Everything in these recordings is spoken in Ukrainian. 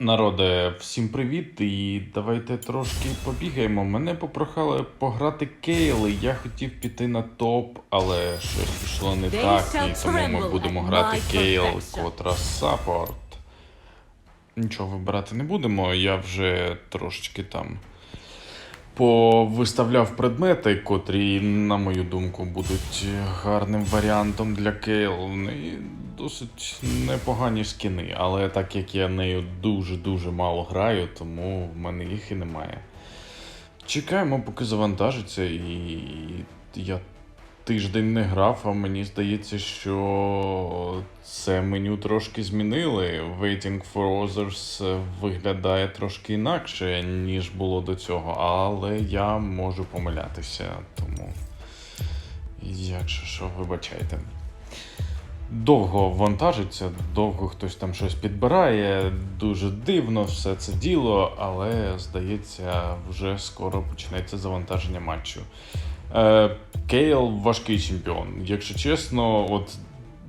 Народе, всім привіт, і давайте трошки побігаємо. Мене попрохали пограти Кейл, і я хотів піти на топ, але щось пішло не так, і тому ми будемо грати Кейл, котра саппорт. Нічого вибирати не будемо, я вже трошечки там повиставляв предмети, котрі, на мою думку, будуть гарним варіантом для Кейл. І досить непогані скіни, але так як я нею дуже-дуже мало граю, тому в мене їх і немає. Чекаємо, поки завантажиться, і я тиждень не грав, а мені здається, що це меню трошки змінили. Waiting for Others виглядає трошки інакше, ніж було до цього, але я можу помилятися, тому. Якщо що, вибачайте. Довго вантажиться, довго хтось там щось підбирає, дуже дивно все це діло, але здається, вже скоро почнеться завантаження матчу. Е, Кейл важкий чемпіон. Якщо чесно, от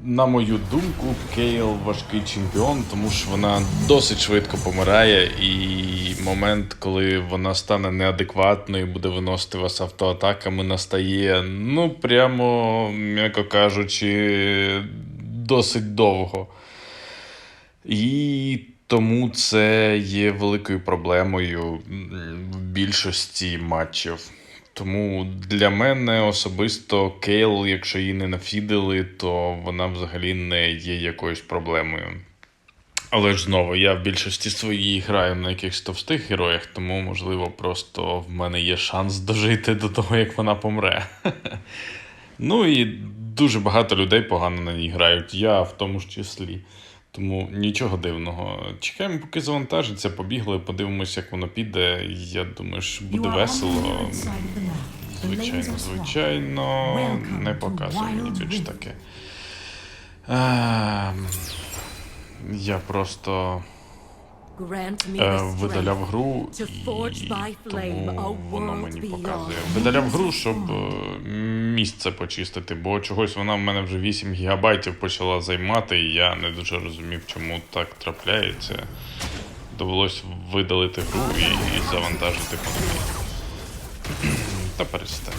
на мою думку, Кейл важкий чемпіон, тому що вона досить швидко помирає, і момент, коли вона стане неадекватною, буде виносити вас автоатаками, настає, ну прямо, м'яко кажучи, досить довго. І тому це є великою проблемою в більшості матчів. Тому для мене особисто Кейл, якщо її не нафідили, то вона взагалі не є якоюсь проблемою. Але ж знову, я в більшості своїй граю на якихось товстих героях, тому, можливо, просто в мене є шанс дожити до того, як вона помре. Ну і дуже багато людей погано на ній грають, я в тому ж числі. Тому нічого дивного. Чекаємо, поки завантажиться, побігли, подивимося, як воно піде. Я думаю, що буде весело. Звичайно, звичайно, не показує мені більш таке. Ем, Я просто е, видаляв гру, і тому воно мені показує. Видаляв гру, щоб е, місце почистити, бо чогось вона в мене вже 8 гігабайтів почала займати, і я не дуже розумів, чому так трапляється. Довелось видалити гру і, і завантажити по новій. Та перестань.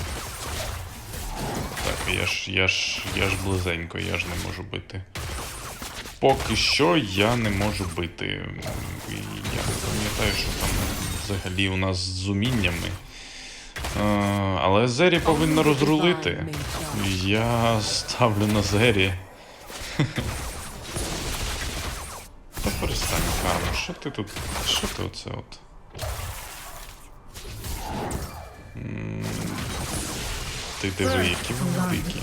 Так, я ж, я ж, я ж близенько, я ж не можу бити. Поки що я не можу бити. Я не пам'ятаю, що там взагалі у нас з уміннями. Е, але Зері повинна розрулити. Я ставлю на Зері. Та перестань, Карно, що ти тут? Що ти оце от? Ти диви, які вони дикі.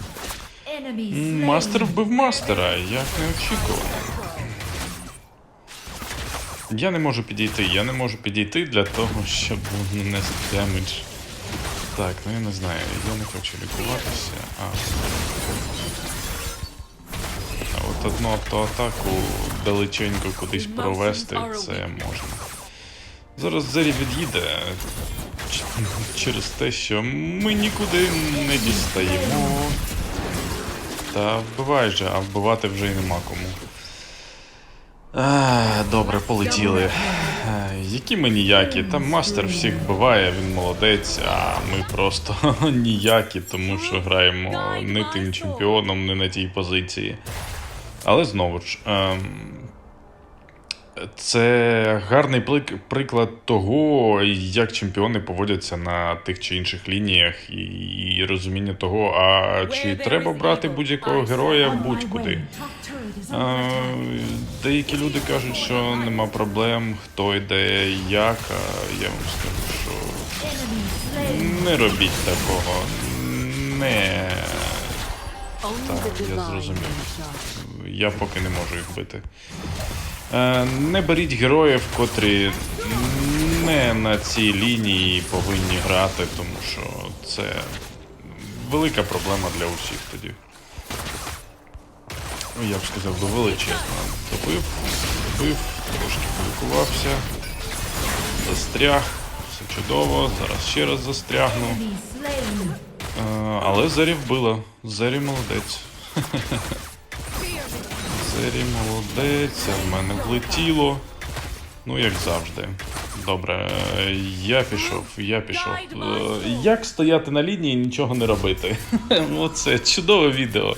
Мастер вбив мастера, як неочікувано. Я не можу підійти, я не можу підійти для того, щоб нанести демедж. Так, ну я не знаю, я не хочу лікуватися, а. А от одну автоатаку далеченько кудись провести, це можна. Зараз Зері від'їде через те, що ми нікуди не дістаємо. Та вбивай же, а вбивати вже й нема кому. А, добре, полетіли. А, які ми ніякі? Там мастер всіх вбиває, він молодець, а ми просто ніякі, тому що граємо не тим чемпіоном, не на тій позиції. Але знову ж. Це гарний приклад того, як чемпіони поводяться на тих чи інших лініях, і, і розуміння того, а чи треба брати будь-якого героя будь-куди. А, деякі люди кажуть, що нема проблем, хто йде як. А я вам скажу, що не робіть такого. Не. Так, я зрозумів. Я поки не можу їх бити. Е, Не беріть героїв, котрі не на цій лінії повинні грати, тому що це велика проблема для усіх тоді. Ну, Я б сказав, до величезна. Добив, добив, трошки полікувався, застряг, все чудово, зараз ще раз застрягну. Е, Але Зері вбила. Зері молодець. Зері молодець, в мене влетіло. Ну, як завжди. Добре, я пішов, я пішов. Е, Як стояти на лінії і нічого не робити? Ну, це чудове відео.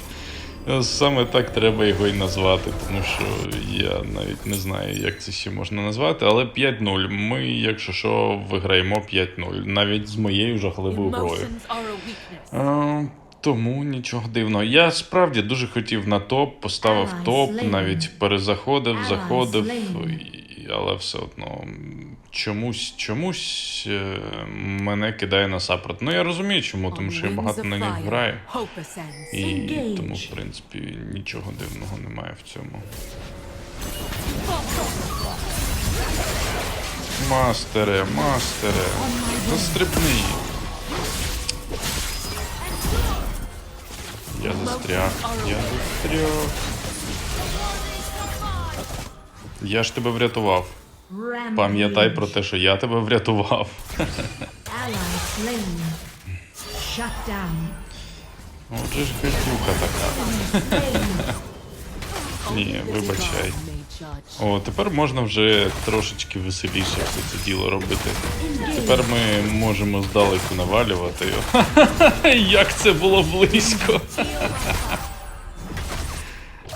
Саме так треба його і назвати, тому що я навіть не знаю, як це ще можна назвати, але 5-0. Ми, якщо що, виграємо 5-0, навіть з моєю жахливою грою. Тому нічого дивного. Я справді дуже хотів на топ, поставив топ, навіть перезаходив, заходив, але все одно чомусь, чомусь е, мене кидає на саппорт. Ну я розумію, чому, тому що я багато на них граю. І тому, в принципі, нічого дивного немає в цьому. Мастере, мастере, застрибни. Застряг, я застряг. Я ж тебе врятував. Пам'ятай про те, що я тебе врятував. Отже ж гадюка така. Ні, вибачай. О, тепер можна вже трошечки веселіше все це діло робити. Тепер ми можемо здалеку навалювати. Як це було близько.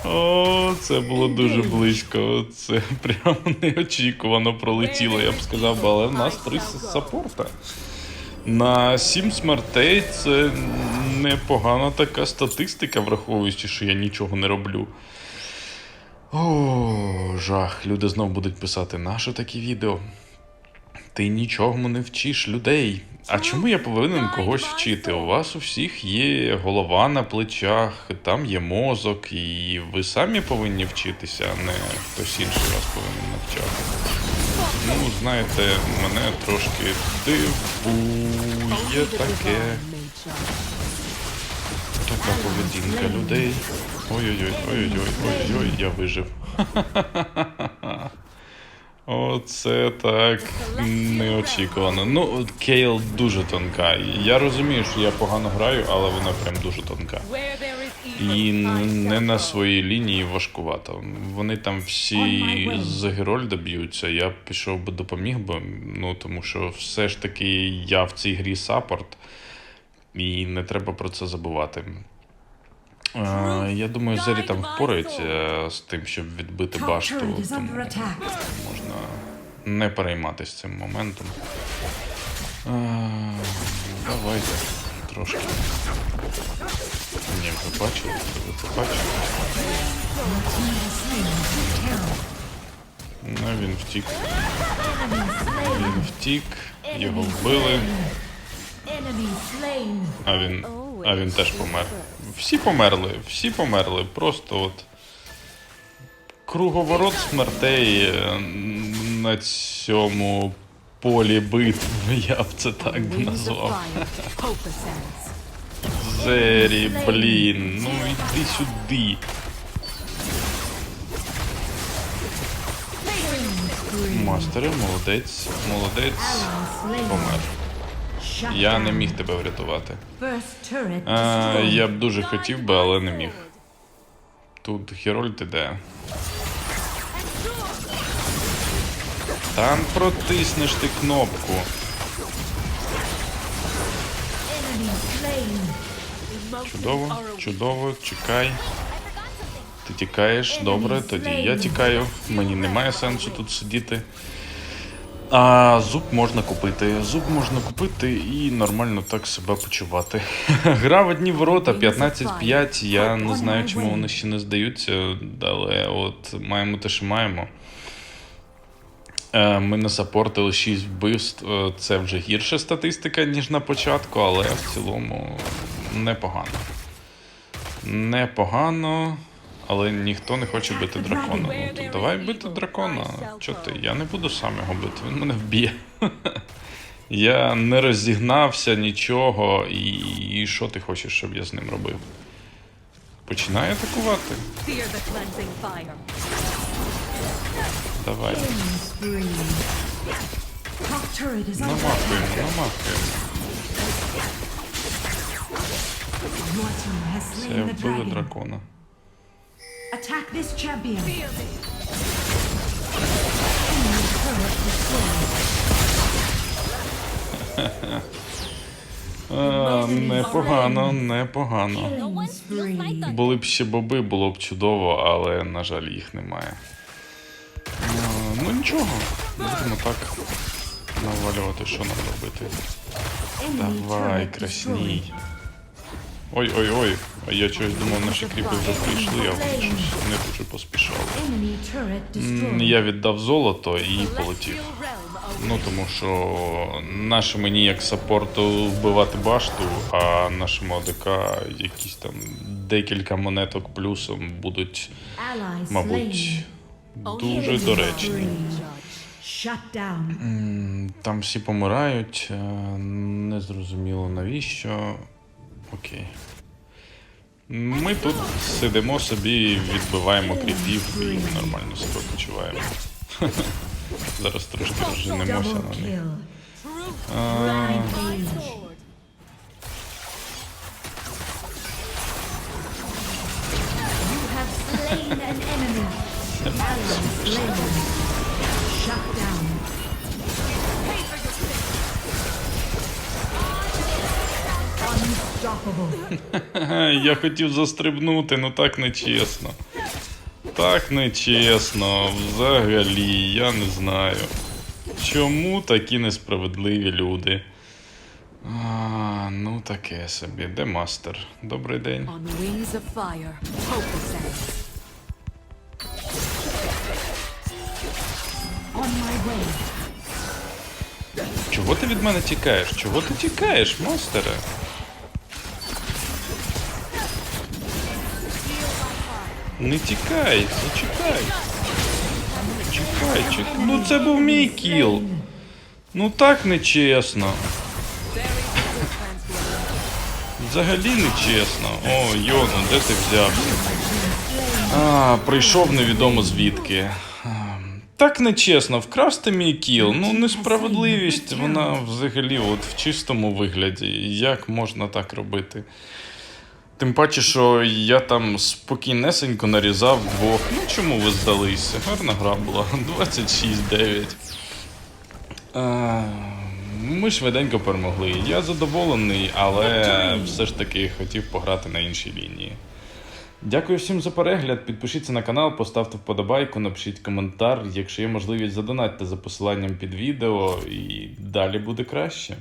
О, це було дуже близько. Це прямо неочікувано пролетіло, я б сказав, але в нас три саппорта. На 7 смертей це непогана така статистика, враховуючи, що я нічого не роблю. О, жах. Люди знов будуть писати, наше такі відео. Ти нічому не вчиш людей. А чому я повинен когось вчити? У вас у всіх є голова на плечах, там є мозок, і ви самі повинні вчитися, а не хтось інший вас повинен навчати. Ну, знаєте, мене трошки дивує таке. Така поведінка людей. Ой-ой-ой, ой-ой-ой, ой-ой, я вижив. Оце так неочікувано. Ну, Кейл дуже тонка. Я розумію, що я погано граю, але вона прям дуже тонка. І не на своїй лінії важкувато. Вони там всі з Герольда б'ються. Я пішов би допоміг би. Ну тому що все ж таки я в цій грі саппорт, і не треба про це забувати. Е, я думаю, Зері там впорається з тим, щоб відбити башту. Тому можна не перейматися цим моментом. Е, давайте трошки. Ні, ви бачили? Ви це бачили? Ну, він втік. Він втік, його вбили, а він, а він теж помер. Всі померли, всі померли. Просто от. Круговорот смертей е, на цьому полі битв, я б це так би назвав. Зері, блін, ну йди сюди. Мастери, молодець, молодець, помер. Я не міг тебе врятувати. А, я б дуже хотів би, але не міг. Тут Герольд іде. Там протиснеш ти кнопку. Чудово, чудово, чекай. Ти тікаєш, добре, тоді я тікаю. Мені немає сенсу тут сидіти. А зуб можна купити. Зуб можна купити і нормально так себе почувати. Гра в одні ворота 15-5. Я не знаю, чому вони ще не здаються, але от маємо те, що маємо. Е, Ми насапортили 6 вбивств. Е, Це вже гірша статистика, ніж на початку, але в цілому непогано. Непогано, але ніхто не хоче бити дракона. Ну, то давай бити дракона. Чо ти? Я не буду сам його бити, він мене вб'є. Я не розігнався нічого, і, і що ти хочеш, щоб я з ним робив? Починай атакувати. Давай. Намахуємо, намахуємо. Це вбили дракона. Attack this champion. Непогано, непогано. Були б ще боби, було б чудово, але, на жаль, їх немає. Ну нічого, будемо так навалювати, що нам робити. Давай, красній. Ой-ой-ой, а я чогось думав, наші кріпи вже прийшли, а вони щось не дуже поспішали. Я віддав золото і полетів. Ну тому що наше мені як саппорту вбивати башту, а нашому АДК якісь там декілька монеток плюсом будуть, мабуть, дуже доречні. Там всі помирають, е, незрозуміло навіщо. Окей. Ми тут сидимо собі, відбиваємо кріпів і нормально себе почуваємо. Зараз трошки розженемося на них. А, Я хотів застрибнути, ну так нечесно. Так нечесно. Взагалі, я не знаю. Чому такі несправедливі люди? А, ну таке собі. Де мастер? Добрий день. Чого ти від мене тікаєш? Чого ти тікаєш, мастере? Не тікай, зачекай. Чекай. Ну це був мій кіл. Ну так нечесно. Взагалі нечесно. О, Йону, де ти взявся? А, прийшов невідомо звідки. Так нечесно, вкрасти мій кіл. Ну, несправедливість, вона взагалі от в чистому вигляді. Як можна так робити? Тим паче, що я там спокійнесенько нарізав двох. Ну чому ви здалися? Гарна гра була. 26-9. Ми швиденько перемогли. Я задоволений, але все ж таки хотів пограти на іншій лінії. Дякую всім за перегляд. Підпишіться на канал, поставте вподобайку, напишіть коментар. Якщо є можливість, задонатьте за посиланням під відео, і далі буде краще.